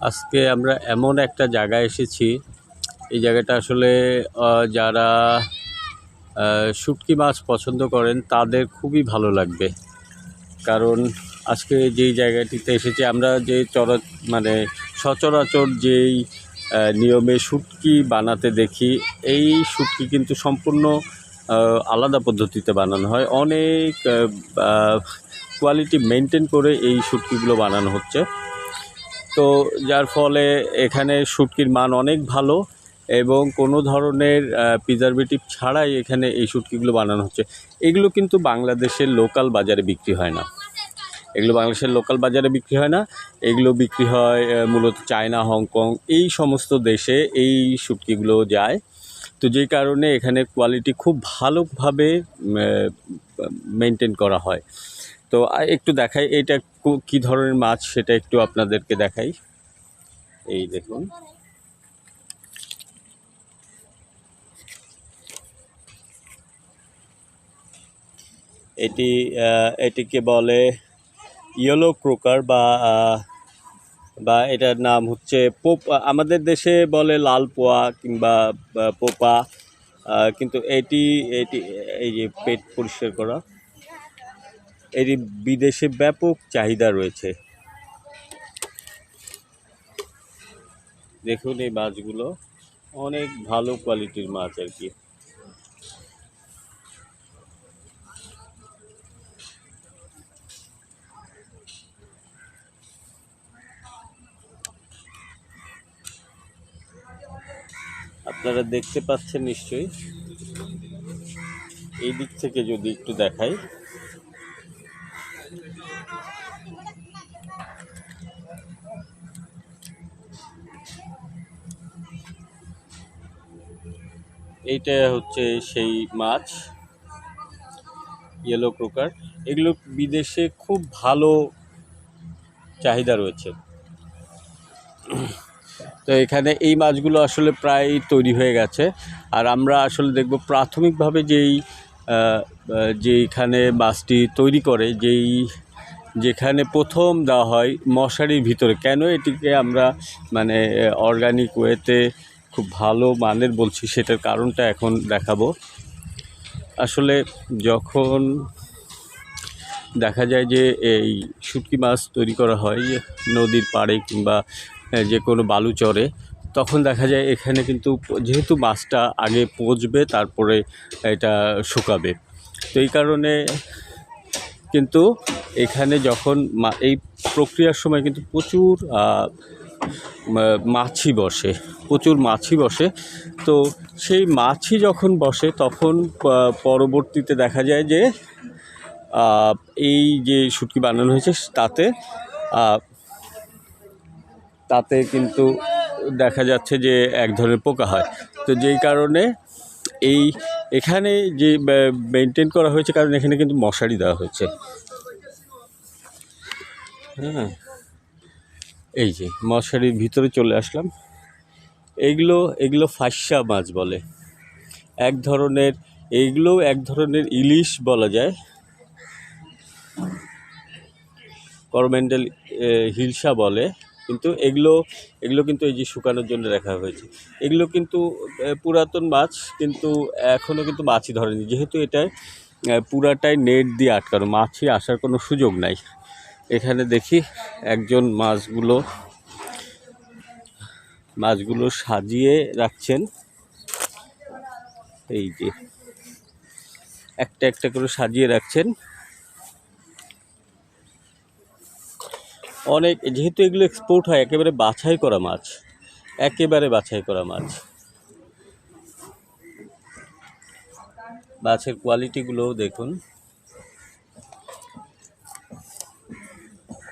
আজকে আমরা এমন একটা জায়গায় এসেছি, এই জায়গাটা আসলে যারা শুটকি মাছ পছন্দ করেন তাদের খুবই ভালো লাগবে। কারণ আজকে যেই জায়গাটিতে এসেছি আমরা যে চর মানে সচরাচর যেই নিয়মে শুটকি বানাতে দেখি, এই শুটকি কিন্তু সম্পূর্ণ আলাদা পদ্ধতিতে বানানো হয়। অনেক কোয়ালিটি মেনটেন করে এই শুটকিগুলো বানানো হচ্ছে। তো যার ফলে এখানে শুটকির মান অনেক ভালো এবং কোনো ধরনের প্রিজারভেটিভ ছাড়াই এখানে এই শুটকিগুলো বানানো হচ্ছে। এগুলো কিন্তু বাংলাদেশের লোকাল বাজারে বিক্রি হয় না। এগুলো বাংলাদেশের লোকাল বাজারে বিক্রি হয় না। এগুলো বিক্রি হয় মূলত চায়না, হংকং, এই সমস্ত দেশে এই শুটকিগুলো যায়। তো যেই কারণে এখানে কোয়ালিটি খুব ভালোভাবে মেনটেন করা হয়। তো একটু দেখাই এটা কি ধরনের মাছ সেটা একটু আপনাদেরকে দেখাই। এই দেখুন। এটি এটিকে বলে ইয়েলো ক্রোকার বা বা এটার নাম হচ্ছে পোপ আমাদের দেশে বলে লাল পোয়া কিংবা পোপা কিন্তু এটি এটি, এই যে পেট পরিষ্কার করা। এটি বিদেশে ব্যাপক চাহিদা রয়েছে। দেখুন এই মাছগুলো, অনেক ভালো কোয়ালিটির মাছ আর কি। আপনারা দেখতে পাচ্ছেন নিশ্চয়ই। এই দিক থেকে যদি একটু দেখাই। এইটা হচ্ছে সেই মাছ ইয়েলো ক্রোকার এগুলো বিদেশে খুব ভালো চাহিদা রয়েছে। তো এখানে এই মাছগুলো আসলে প্রায় তৈরি হয়ে গেছে। আর আমরা আসলে দেখব প্রাথমিকভাবে যেই যেইখানে মাছটি তৈরি করে, যেই, যেখানে প্রথম দেওয়া হয় মশারির ভিতরে। কেন এটিকে আমরা মানে অর্গানিক ওয়েতে খুব ভালো মানের বলছি, সেটার কারণটা এখন দেখাবো। আসলে যখন দেখা যায় যে এই শুটকি মাছ তৈরি করা হয় নদীর পাড়ে কিংবা যে কোনো বালুচরে তখন দেখা যায় এখানে কিন্তু যেহেতু মাছটা আগে পচবে, তারপরে এটা শুকাবে। তো এই কারণে কিন্তু এখানে যখন এই প্রক্রিয়ার সময় কিন্তু প্রচুর মাছি বসে, প্রচুর মাছি বসে। তো সেই মাছি যখন বসে, তখন পরবর্তীতে দেখা যায় যে এই যে শুটকি বানানো হয়েছে, তাতে তাতে কিন্তু দেখা যাচ্ছে যে এক ধরনের পোকা হয়। তো যেই কারণে এই এখানে যে মেনটেন করা হয়েছে, কারণ এখানে কিন্তু মশারি দেওয়া হয়েছে। হ্যাঁ। এই যে মশারির ভিতরে চলে আসলাম। এইগুলো এগুলো ফাঁসা মাছ বলে। এক ধরনের এইগুলো এক ধরনের ইলিশ বলা যায়। করমেন্ডাল হিলসা বলে। কিন্তু এগুলো এগুলো কিন্তু এই যে শুকানোর জন্য রাখা হয়েছে। এগুলো কিন্তু পুরাতন মাছ, কিন্তু এখনও কিন্তু মাছই ধরেনি। যেহেতু এটা পুরাটাই নেট দিয়ে আটকানো মাছি আসার কোনো সুযোগ নাই। এখানে দেখি একজন মাছগুলো মাছগুলো সাজিয়ে রাখছেন। এই যে, একটা একটা করে সাজিয়ে রাখছেন। অনেক, যেহেতু এগুলো এক্সপোর্ট হয়, একেবারে বাছাই করা মাছ, একেবারে বাছাই করা মাছ। মাছের কোয়ালিটিগুলোও দেখুন।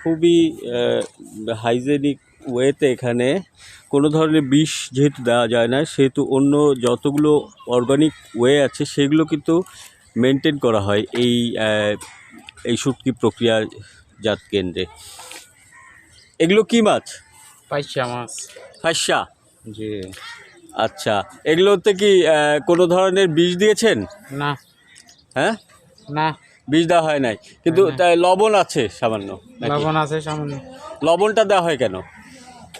খুবই হাইজেনিক ওয়েতে এখানে কোনো ধরনের বিষ যেহেতু দেওয়া যায় না সেহেতু অন্য যতগুলো অর্গানিক ওয়ে আছে সেগুলো কিন্তু মেনটেন করা হয় এই এই শুটকি প্রক্রিয়াজাত কেন্দ্রে। এগুলো কি মাছ? পাইছা মাছ। হাস্যা জি। আচ্ছা এগুলোতে কি কোনো ধরনের বিষ দিয়েছেন? না। হ্যাঁ? না। বিষ দেওয়া হয় নাই। কিন্তু তাই লবণ আছে সামান্য নাকি? লবণ আছে সামনে লবণটা দেওয়া হয় কেন?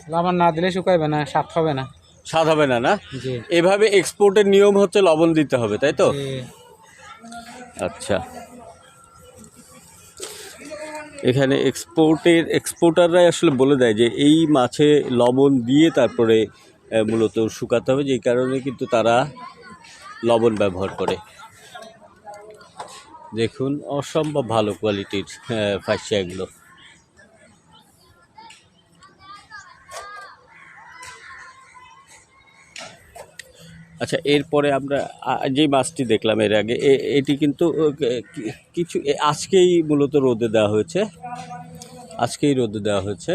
লবণ না দিলে শুকাইবে না স্বাদ হবে না। স্বাদ হবে না না? জি। এভাবে এক্সপোর্টের নিয়ম হচ্ছে লবণ দিতে হবে তাই তো? জি। আচ্ছা। এখানে এক্সপোর্টের এক্সপোর্টাররাই আসলে বলে দেয় যে এই মাছে লবণ দিয়ে তারপরে আহ, মূলত শুকাতে হবে যেই কারণে কিন্তু তারা লবণ ব্যবহার করে। দেখুন, অসম্ভব ভালো কোয়ালিটির ফাঁসিয়া এগুলো আচ্ছা এরপরে আমরা যে মাছটি দেখলাম এর আগে এটি কিন্তু কিছু আজকেই মূলত রোদে দেওয়া হয়েছে। আজকেই রোদে দেওয়া হয়েছে।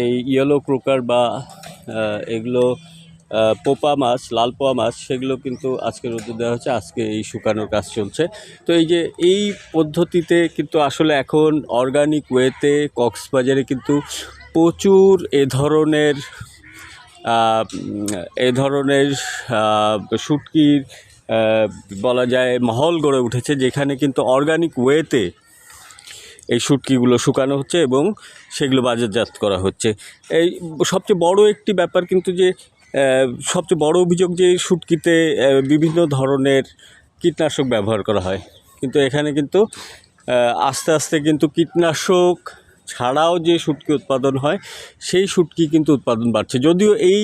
এই ইয়েলো ক্রোকার বা এগুলো পোপা মাছ, লাল পোয়া মাছ, সেগুলো কিন্তু আজকে রোদে দেওয়া হচ্ছে, আজকে এই শুকানোর কাজ চলছে। তো এই যে এই পদ্ধতিতে কিন্তু আসলে এখন অর্গানিক ওয়েতে কক্সবাজারে কিন্তু প্রচুর এ ধরনের এ ধরনের শুটকির বলা যায় মহল গড়ে উঠেছে, যেখানে কিন্তু অর্গানিক ওয়েতে এই শুটকিগুলো শুকানো হচ্ছে এবং সেগুলো বাজারজাত করা হচ্ছে। এই সবচেয়ে বড় একটি ব্যাপার কিন্তু যে সবচেয়ে বড় অভিযোগ যে শুটকিতে বিভিন্ন ধরনের কীটনাশক ব্যবহার করা হয়। কিন্তু এখানে কিন্তু আস্তে আস্তে কিন্তু কীটনাশক ছাড়াও যে শুটকি উৎপাদন হয়, সেই শুটকি কিন্তু উৎপাদন বাড়ছে। যদিও এই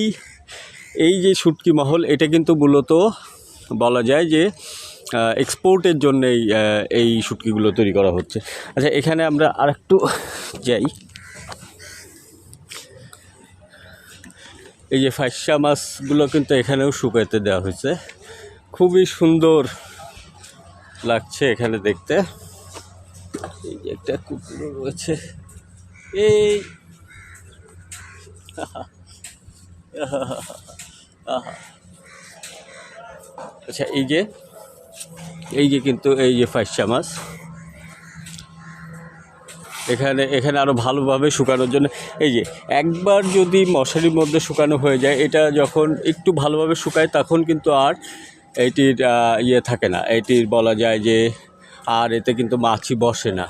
এই যে শুটকি মহল, এটা কিন্তু মূলত বলা যায় যে এক্সপোর্টের জন্যেই এই শুটকিগুলো তৈরি করা হচ্ছে। আচ্ছা এখানে আমরা আরেকটু যাই। এই যে ফাইসা মাছগুলো কিন্তু এখানেও শুকাইতে দেওয়া হয়েছে। খুবই সুন্দর লাগছে এখানে দেখতে। এই যে একটা কুকুর রয়েছে। এই আচ্ছা এই যে এই যে কিন্তু এই যে ফাইসা মাছ। এখানে এখানে আরও ভালোভাবে শুকানোর জন্য। এই যে একবার যদি মশারির মধ্যে শুকানো হয়ে যায় এটা যখন একটু ভালোভাবে শুকায় তখন কিন্তু আর এইটির আহ, ইয়ে থাকে না। এইটির বলা যায় যে আর এতে কিন্তু মাছই বসে না।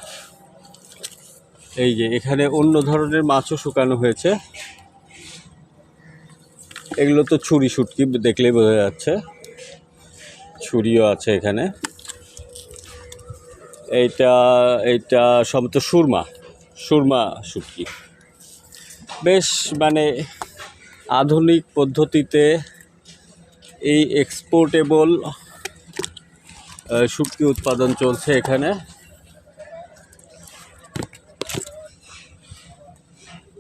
এই যে এখানে অন্য ধরনের মাছও শুকানো হয়েছে। এগুলো তো ছুরি শুটকি দেখলেই বোঝা যাচ্ছে। ছুরিও আছে এখানে। এইটা এইটা সম্ভবত সুরমা সুরমা শুটকি। বেশ মানে আধুনিক পদ্ধতিতে এই এক্সপোর্টেবল শুটকি উৎপাদন চলছে এখানে।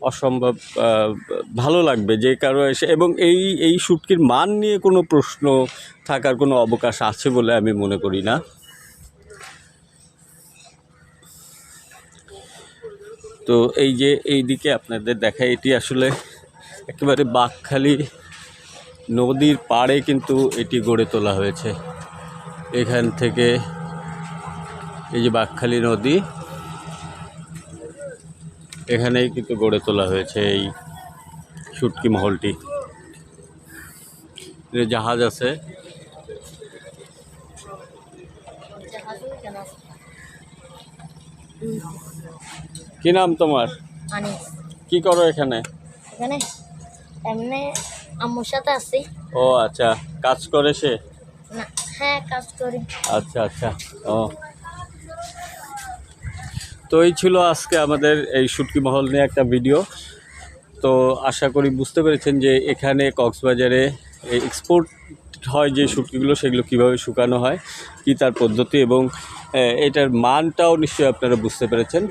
অসম্ভব ভালো লাগবে যে কারও এসে, এবং এই এই শুটকির মান নিয়ে কোনো প্রশ্ন থাকার কোনো অবকাশ আছে বলে আমি মনে করি না। তো এই যে এই দিকে আপনাদের দেখা, এটি আসলে একেবারে বাঘখালি নদীর পাড়ে কিন্তু এটি গড়ে তোলা হয়েছে। এখান থেকে এই যে বাঘখালি নদী, এখানেই কিন্তু গড়ে তোলা হয়েছে এই শুটকি মহলটি। জাহাজ আছে। কি নাম তোমার? কি করো এখানে? এখানে এমনি আম্মুর সাথে আছি। ও আচ্ছা। কাজ করে সে? না হ্যাঁ কাজ করি। আচ্ছা আচ্ছা। ও। তো এই ছিল আজকে আমাদের এই শুটকি মহল নিয়ে একটা ভিডিও। তো আশা করি বুঝতে পেরেছেন যে এখানে কক্সবাজারে এই এক্সপোর্ট হয় যে শুটকিগুলো, সেগুলো কীভাবে শুকানো হয়, কি তার পদ্ধতি এবং এটার মানটাও নিশ্চয়ই আপনারা বুঝতে পেরেছেন।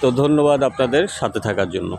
তো ধন্যবাদ আপনাদের সাথে থাকার জন্য।